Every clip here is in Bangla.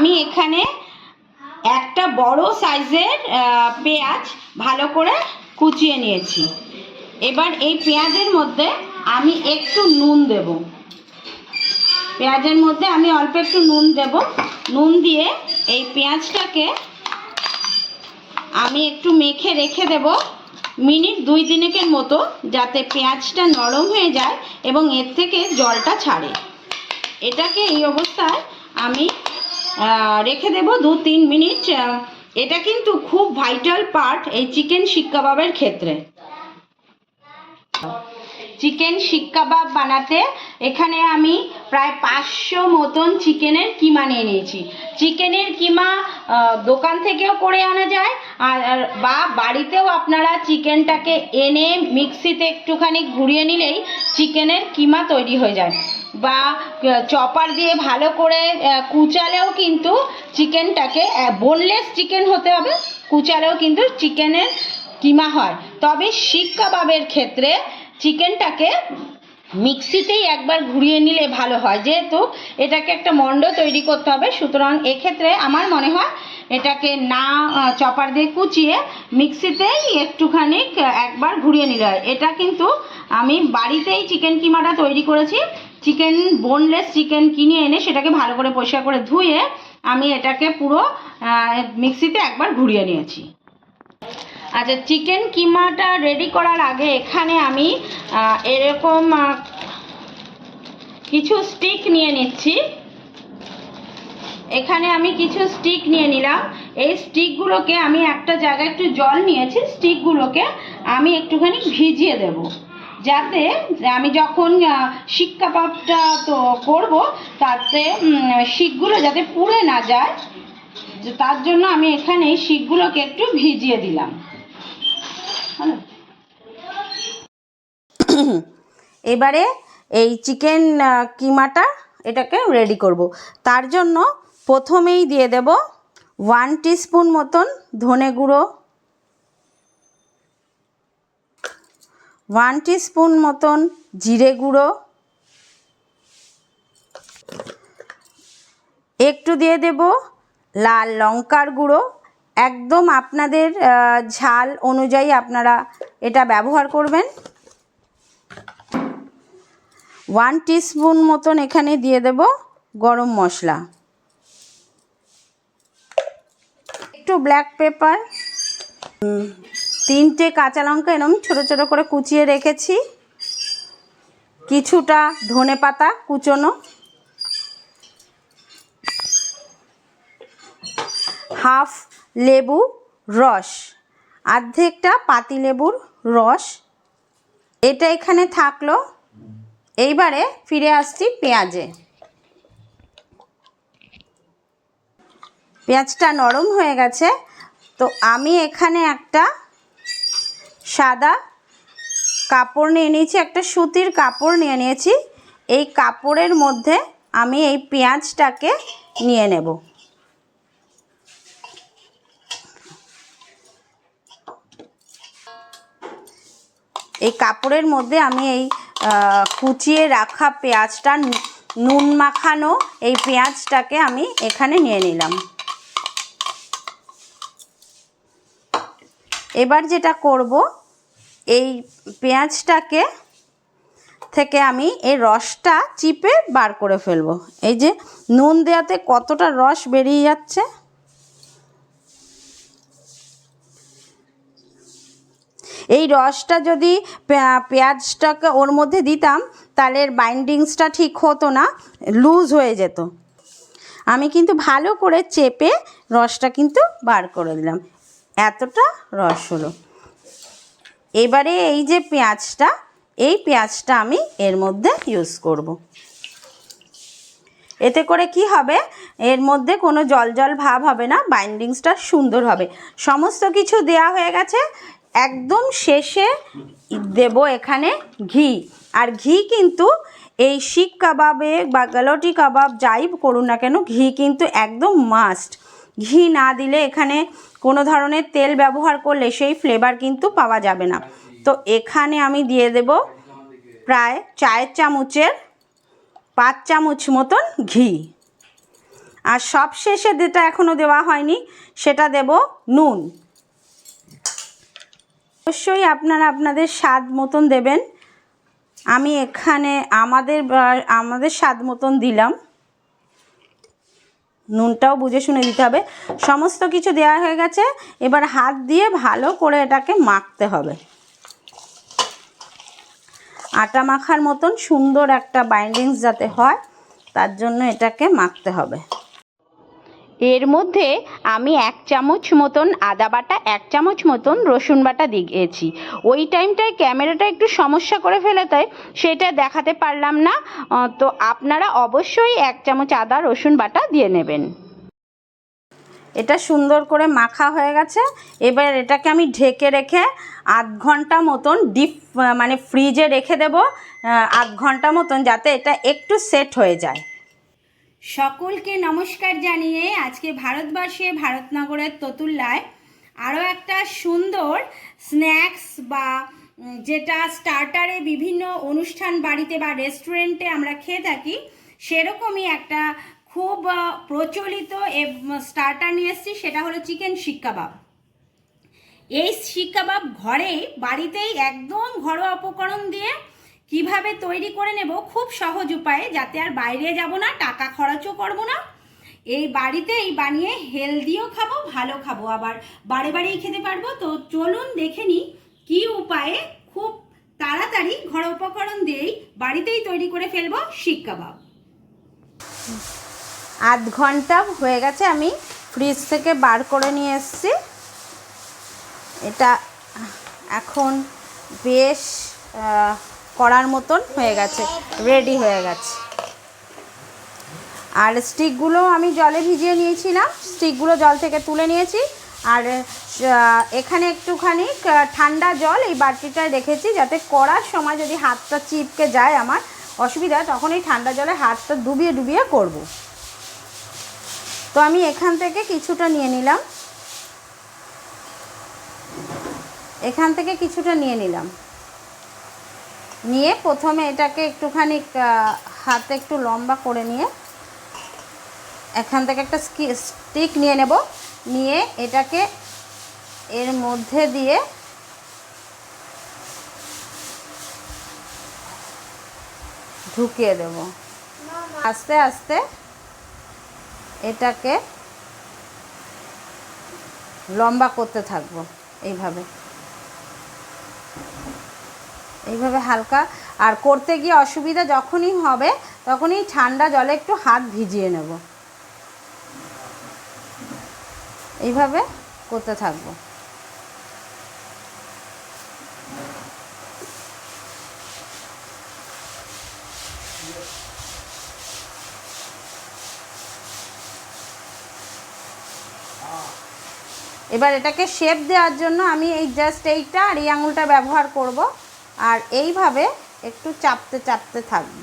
আমি এখানে একটা বড় সাইজের পেঁয়াজ ভালো করে কুচিয়ে নিয়েছি। এবার এই পেঁয়াজের মধ্যে আমি একটু নুন দেব। পেঁয়াজের মধ্যে আমি অল্প একটু নুন দেব। নুন দিয়ে এই পেঁয়াজটাকে আমি একটু মেখে রেখে দেব। মিনিট দুই তিনেকের মতো যাতে পেঁয়াজটা নরম হয়ে যায় এবং এর থেকে জলটা ছাড়ে। এটাকে এই অবস্থায় আমি রেখে দেব দু তিন মিনিট। এটা কিন্তু খুব ভাইটাল পার্ট এই চিকেন শিক কাবাবের ক্ষেত্রে। চিকেন শিক কাবাব বানাতে এখানে আমি প্রায় পাঁচশো মতন চিকেনের কিমা নিয়ে নিয়েছি। চিকেনের কিমা দোকান থেকেও করে আনা যায়, আর বা বাড়িতেও আপনারা চিকেনটাকে এনে মিক্সিতে একটুখানি ঘুরিয়ে নিলেই চিকেনের কিমা তৈরি হয়ে যায়। বা চপার দিয়ে ভালো করে কুচালেও কিন্তু চিকেনটাকে বোনলেস চিকেন হতে হবে, কুচালেও কিন্তু চিকেনের কিমা হয়। তবে শিক কাবাবের ক্ষেত্রে চিকেনটাকে মিক্সিতেই একবার ঘুরিয়ে নিলে ভালো হয়। যেহেতু এটাকে একটা মণ্ড তৈরি করতে হবে, সুতরাং এক্ষেত্রে আমার মনে হয় এটাকে না চপার দিয়ে কুচিয়ে মিক্সিতেই একটুখানি একবার ঘুরিয়ে নিলে হয়। এটা কিন্তু আমি বাড়িতেই চিকেন কিমাটা তৈরি করেছি। চিকেন বোনলেস চিকেন কিনে এনে সেটাকে ভালো করে পরিষ্কার করে ধুয়ে আমি এটাকে পুরো মিক্সিতে একবার ঘুরিয়ে নিয়েছি। আচ্ছা চিকেন কিমাটা রেডি করার আগে এখানে আমি এরকম কিছু স্টিক নিয়ে নিচ্ছি। এখানে আমি কিছু স্টিক নিয়ে নিলাম। এই স্টিকগুলোকে আমি একটা জায়গায় একটু জল নিয়েছি স্টিকগুলোকে আমি একটুখানি ভিজিয়ে দেব। যাতে, আমি যখন শিক তো করব, তাতে শিকগুলো যাতে পুড়ে না যায়, তার জন্য আমি এখানে শিকগুলোকে একটু ভিজিয়ে দিলাম? এবারে এই চিকেন কিমাটা এটাকে রেডি করব। তার জন্য প্রথমেই দিয়ে দেব ওয়ান টিস্পুন মতন ধনে গুঁড়ো। ওয়ান টিস্পুন মতন জিরে গুঁড়ো। একটু দিয়ে দেব লাল লঙ্কার গুঁড়ো। একদম আপনাদের ঝাল অনুযায়ী আপনারা এটা ব্যবহার করবেন। ওয়ান টিস্পুন মতন এখানে দিয়ে দেব গরম মশলা। একটু ব্ল্যাক পেপার তিনটে কাঁচা লঙ্কা এরম ছোটো ছোটো করে কুচিয়ে রেখেছি। কিছুটা ধনে পাতা কুচোনো। হাফ লেবু, রস। অর্ধেকটা পাতিলেবুর রস। এটা এখানে থাকল। এইবারে ফিরে আসছি পেঁয়াজে। পেঁয়াজটা নরম হয়ে গেছে। তো আমি এখানে একটা সাদা কাপড় নিয়ে নিয়েছি, একটা সুতির কাপড় নিয়ে নিয়েছি। এই কাপড়ের মধ্যে আমি এই পেঁয়াজটাকে নিয়ে নেব। এই কাপড়ের মধ্যে আমি এই কুচিয়ে রাখা পেঁয়াজটা নুন মাখানো এই পেঁয়াজটাকে আমি এখানে নিয়ে নিলাম। এবার যেটা করব, এই পেঁয়াজটাকে থেকে আমি এই রসটা চিপে বার করে ফেলব। এই যে নুন দেওয়াতে কতটা রস বেরিয়ে যাচ্ছে? এই রসটা যদি পেঁয়াজটাকে ওর মধ্যে দিতাম, তাহলে বাইন্ডিংসটা ঠিক হতো না লুজ হয়ে যেত। আমি কিন্তু ভালো করে চেপে রসটা কিন্তু বার করে দিলাম। এতটা রস হলো। এবারে এই যে পেঁয়াজটা, এই পেঁয়াজটা আমি এর মধ্যে ইউজ করব। এতে করে কি হবে? এর মধ্যে কোনো জল জল ভাব হবে না বাইন্ডিংসটা সুন্দর হবে। সমস্ত কিছু দেয়া হয়ে গেছে। একদম শেষে দেব এখানে ঘি। আর ঘি কিন্তু এই শিক কাবাবে বা গালটি কাবাব যাই করুন না কেন, ঘি কিন্তু একদম মাস্ট ঘি না দিলে এখানে কোনো ধরনের তেল ব্যবহার করলে সেই ফ্লেভার কিন্তু পাওয়া যাবে না। তো এখানে আমি দিয়ে দেব প্রায় চায়ের চামচের পাঁচ চামচ মতন ঘি। আর সব শেষে যেটা এখনও দেওয়া হয়নি, সেটা দেব নুন। অবশ্যই আপনারা আপনাদের স্বাদ মতন দেবেন। আমি এখানে আমাদের আমাদের স্বাদ মতন দিলাম। নুনটাও বুঝে শুনে দিতে হবে। সমস্ত কিছু দেওয়া হয়ে গেছে। এবার হাত দিয়ে ভালো করে এটাকে মাখতে হবে। আটা মাখার মতন সুন্দর একটা বাইন্ডিংস যাতে হয়, তার জন্য এটাকে মাখতে হবে। এর মধ্যে আমি এক চামচ মতন আদা বাটা, এক চামচ মতন রসুন বাটা দিয়েছি। ওই টাইমটায় ক্যামেরাটা একটু সমস্যা করে ফেলে তাই সেটা দেখাতে পারলাম না। তো আপনারা অবশ্যই এক চামচ আদা, রসুন বাটা দিয়ে নেবেন। এটা সুন্দর করে মাখা হয়ে গেছে। এবার এটাকে আমি ঢেকে রেখে আধ ঘণ্টা মতন ডিপ মানে ফ্রিজে রেখে দেব। আধ ঘণ্টা মতন যাতে এটা একটু সেট হয়ে যায়। সকলকে নমস্কার জানিয়ে আজকে ভারতবর্ষে ভারতনগরের ততুল্লায় আরও একটা সুন্দর স্ন্যাক্স বা যেটা স্টার্টারে বিভিন্ন অনুষ্ঠান বাড়িতে বা রেস্টুরেন্টে আমরা খেয়ে থাকি, সেরকমই একটা খুব প্রচলিত স্টার্টার নিয়ে এসেছি, সেটা হলো চিকেন শিক কাবাব। এই শিক কাবাব ঘরেই, বাড়িতেই একদম ঘরোয়া উপকরণ দিয়ে কীভাবে তৈরি করে নেব খুব সহজ উপায়ে, যাতে আর বাইরে যাব না, টাকা খরচও করব না। এই বাড়িতেই বানিয়ে হেলদিও খাব, ভালো খাব। আবার বাড়ি বাড়িই খেতে পারব। তো চলুন দেখে নিই কী উপায়ে খুব তাড়াতাড়ি ঘরোয়া উপকরণ দিয়েই বাড়িতেই তৈরি করে ফেলব শিক কাবাব। আধ ঘণ্টা হয়ে গেছে, আমি ফ্রিজ থেকে বার করে নিয়ে এসেছি। এটা এখন বেশ করার মতন হয়ে গেছে রেডি হয়ে গেছে। আর স্টিকগুলো আমি জলে ভিজিয়ে নিয়েছিলাম স্টিকগুলো জল থেকে তুলে নিয়েছি। আর এখানে একটুখানি ঠান্ডা জল এই বাটিটায় রেখেছি যাতে করার সময় যদি হাতটা চিপকে যায় আমার অসুবিধা, তখন এই ঠান্ডা জলে হাতটা ডুবিয়ে ডুবিয়ে করব। তো আমি এখান থেকে কিছুটা নিয়ে নিলাম। এখান থেকে কিছুটা নিয়ে নিলাম। নিয়ে প্রথমে এটাকে একটুখানি হাতে একটু লম্বা করে নিয়ে এখান থেকে একটা স্টিক নিয়ে নেব। নিয়ে এটাকে এর মধ্যে দিয়ে ঢুকিয়ে দেব। আস্তে আস্তে এটাকে লম্বা করতে থাকব এইভাবে। এইভাবে হালকা। আর করতে গিয়ে অসুবিধা যখনই হবে, তখনই ঠান্ডা জলে একটু হাত ভিজিয়ে নেব। এইভাবে করতে থাকব। এবার এটাকে শেপ দেওয়ার জন্য আমি এই জাস্ট এইটা আর এই আঙুলটা ব্যবহার করব। আর এইভাবে একটু চাপতে চাপতে থাকব।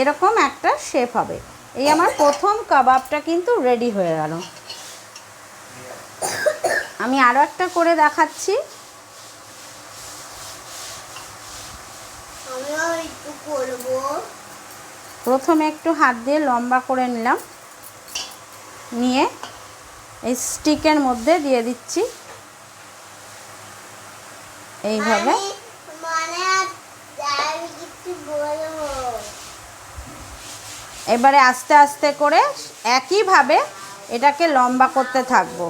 এরকম একটা শেপ হবে। এই আমার প্রথম কাবাবটা কিন্তু রেডি হয়ে গেল। আমি আরও একটা করে দেখাচ্ছি। প্রথমে একটু হাত দিয়ে লম্বা করে নিলাম। নিয়ে এই স্টিকের মধ্যে দিয়ে দিচ্ছি। এইভাবে? এবারে আস্তে আস্তে করে একইভাবে এটাকে লম্বা করতে থাকব।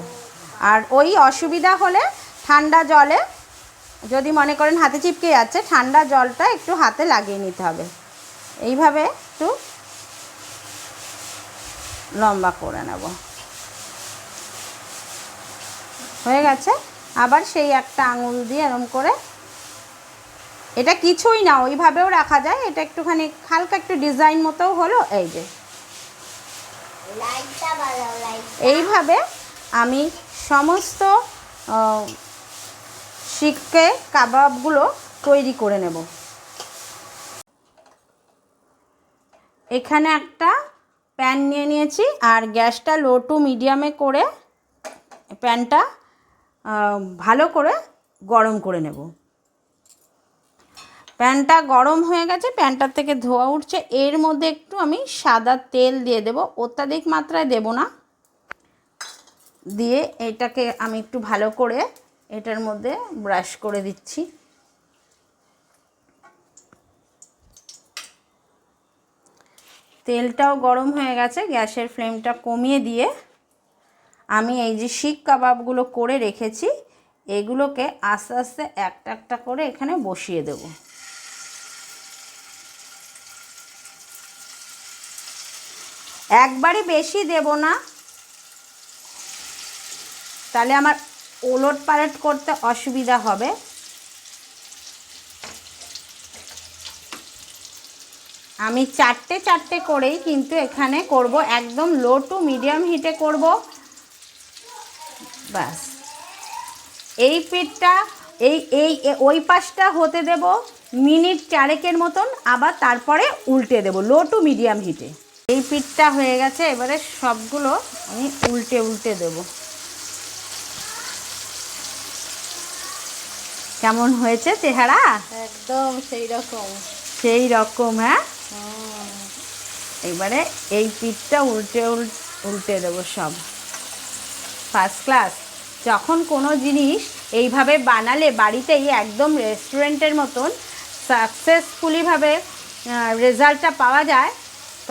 আর ওই অসুবিধা হলে ঠান্ডা জলে যদি মনে করেন হাতে চিপকে যাচ্ছে ঠান্ডা জলটা একটু হাতে লাগিয়ে নিতে হবে। এইভাবে একটু লম্বা করে নেব। হয়ে গেছে? আবার সেই একটা আঙুল দিয়ে এরম করে। এটা কিছুই না ওইভাবেও রাখা যায়। এটা একটুখানি হালকা একটু ডিজাইন মতোও হলো এই যে। লাইট এইভাবে আমি সমস্ত শিককে কাবাবগুলো তৈরি করে নেব। এখানে একটা প্যান নিয়ে নিয়েছি আর গ্যাসটা লো টু মিডিয়ামে করে প্যানটা ভালো করে গরম করে নেব। প্যানটা গরম হয়ে গেছে, প্যানটার থেকে ধোয়া উঠছে। এর মধ্যে একটু আমি সাদা তেল দিয়ে দেব, অত্যাধিক মাত্রায় দেব না। দিয়ে এটাকে আমি একটু ভালো করে এটার মধ্যে ব্রাশ করে দিচ্ছি। তেলটাও গরম হয়ে গেছে, গ্যাসের ফ্লেমটা কমিয়ে দিয়ে আমি এই যে শিক কাবাবগুলো করে রেখেছি, এগুলোকে আস্তে আস্তে একটা একটা করে এখানে বসিয়ে দেব। একবারই বেশি দেব না। তাহলে আমার ওলট পালট করতে অসুবিধা হবে। আমি চারটে চারটে করেই কিন্তু এখানে করব, একদম লো টু মিডিয়াম হিটে করব। ব্যাস। এই পিঠটা এই এই ওই পাশটা হতে দেব মিনিট চারেকের মতন আবার তারপরে উল্টে দেব লো টু মিডিয়াম হিটে এই পিঠটা হয়ে গেছে এবারে সবগুলো আমি উল্টে উল্টে দেব। কেমন হয়েছে চেহারা? একদম সেই রকম। সেই রকম হ্যাঁ? এবারে এই পিঠটা উল্টে উল- উল্টে দেবো সব। ফার্স্ট ক্লাস যখন কোনো জিনিস এইভাবে বানালে বাড়িতেই একদম রেস্টুরেন্টের মতন সাকসেসফুলিভাবে রেজাল্টটা পাওয়া যায়,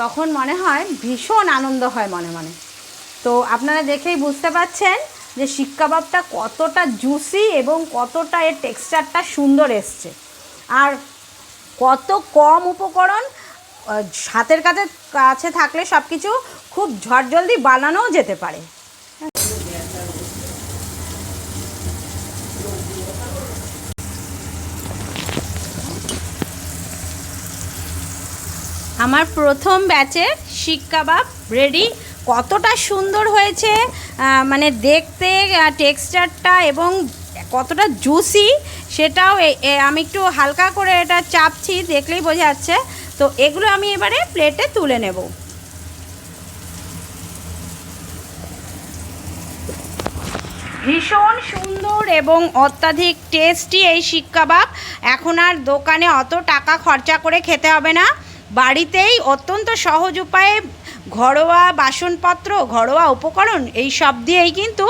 তখন মনে হয় ভীষণ আনন্দ হয় মনে মনে। তো আপনারা দেখেই বুঝতে পারছেন যে শিক কাবাবটা কতটা জুসি এবং কতটা এর টেক্সচারটা সুন্দর এসছে। আর কত কম উপকরণ হাতের কাছে কাছে থাকলে সব কিছু খুব ঝটজলদি বানানোও যেতে পারে। আমার প্রথম ব্যাচে শিক কাবাব রেডি কতটা সুন্দর হয়েছে মানে দেখতে টেক্সচারটা এবং কতটা জুসি সেটাও আমি একটু হালকা করে এটা চাপছি, দেখলেই বোঝা যাচ্ছে। তো এগুলো আমি এবারে প্লেটে তুলে নেব। ভীষণ সুন্দর এবং অত্যাধিক টেস্টি এই শিক কাবাব। এখন আর দোকানে অত টাকা খরচা করে খেতে হবে না। বাড়িতেই অত্যন্ত সহজ উপায়ে ঘরোয়া বাসনপত্র, ঘরোয়া উপকরণ, এই সব দিয়েই কিন্তু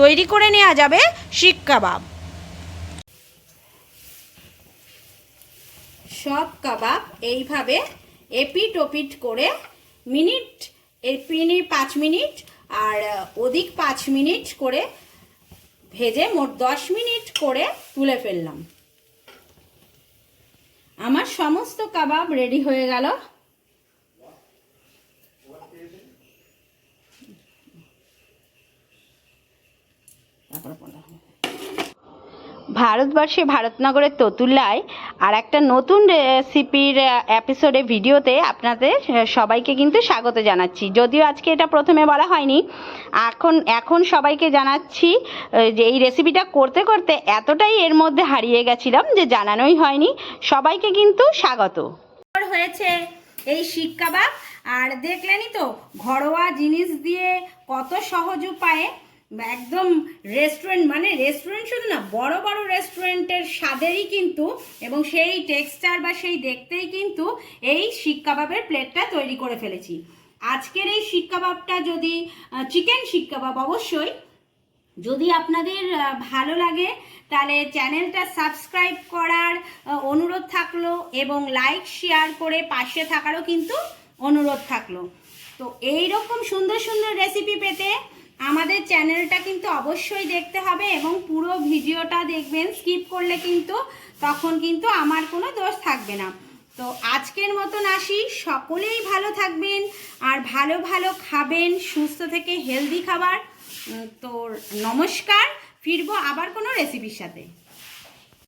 তৈরি করে নেওয়া যাবে শিক কাবাব। সব কাবাব এইভাবে এপিট ওপিট করে মিনিট এপিনি পাঁচ মিনিট আর ওদিক পাঁচ মিনিট করে ভেজে মোট দশ মিনিট করে তুলে ফেললাম। আমার সমস্ত কাবাব রেডি হয়ে গেল তারপরে পড়া। ভারতবর্ষে ভারতনগরের ততুল্লায় আর একটা নতুন রেসিপির এপিসোডে ভিডিওতে আপনাদের সবাইকে কিন্তু স্বাগত জানাচ্ছি। যদিও আজকে এটা প্রথমে বলা হয়নি, এখন এখন সবাইকে জানাচ্ছি যে এই রেসিপিটা করতে করতে এতটাই এর মধ্যে হারিয়ে গেছিলাম যে জানানোই হয়নি। সবাইকে কিন্তু স্বাগত। হয়েছে এই শিক কাবাব, আর দেখলেনই তো ঘরোয়া জিনিস দিয়ে কত সহজ উপায়ে একদম রেস্টুরেন্ট মানে রেস্টুরেন্ট শুধু না, বড় বড় রেস্টুরেন্টের স্বাদেরই কিন্তু এবং সেই টেক্সচার বা সেই দেখতেই কিন্তু এই শিক কাবাবের প্লেটটা তৈরি করে ফেলেছি। আজকের এই শিক কাবাবটা যদি চিকেন শিক কাবাব অবশ্যই। যদি আপনাদের ভালো লাগে, তাহলে চ্যানেলটা সাবস্ক্রাইব করার অনুরোধ থাকল এবং লাইক শেয়ার করে পাশে থাকারও কিন্তু অনুরোধ থাকল। তো এই রকম সুন্দর সুন্দর রেসিপি পেতে আমাদের চ্যানেলটা কিন্তু অবশ্যই দেখতে হবে এবং পুরো ভিডিওটা দেখবেন, স্কিপ করলে কিন্তু তখন কিন্তু আমার কোনো দোষ থাকবে না। তো আজকের মতন আসি, সকলেই ভালো থাকবেন আর ভালো ভালো খাবেন, সুস্থ থেকে হেলদি খাবার। তো নমস্কার, ফিরবো আবার কোনো রেসিপির সাথে।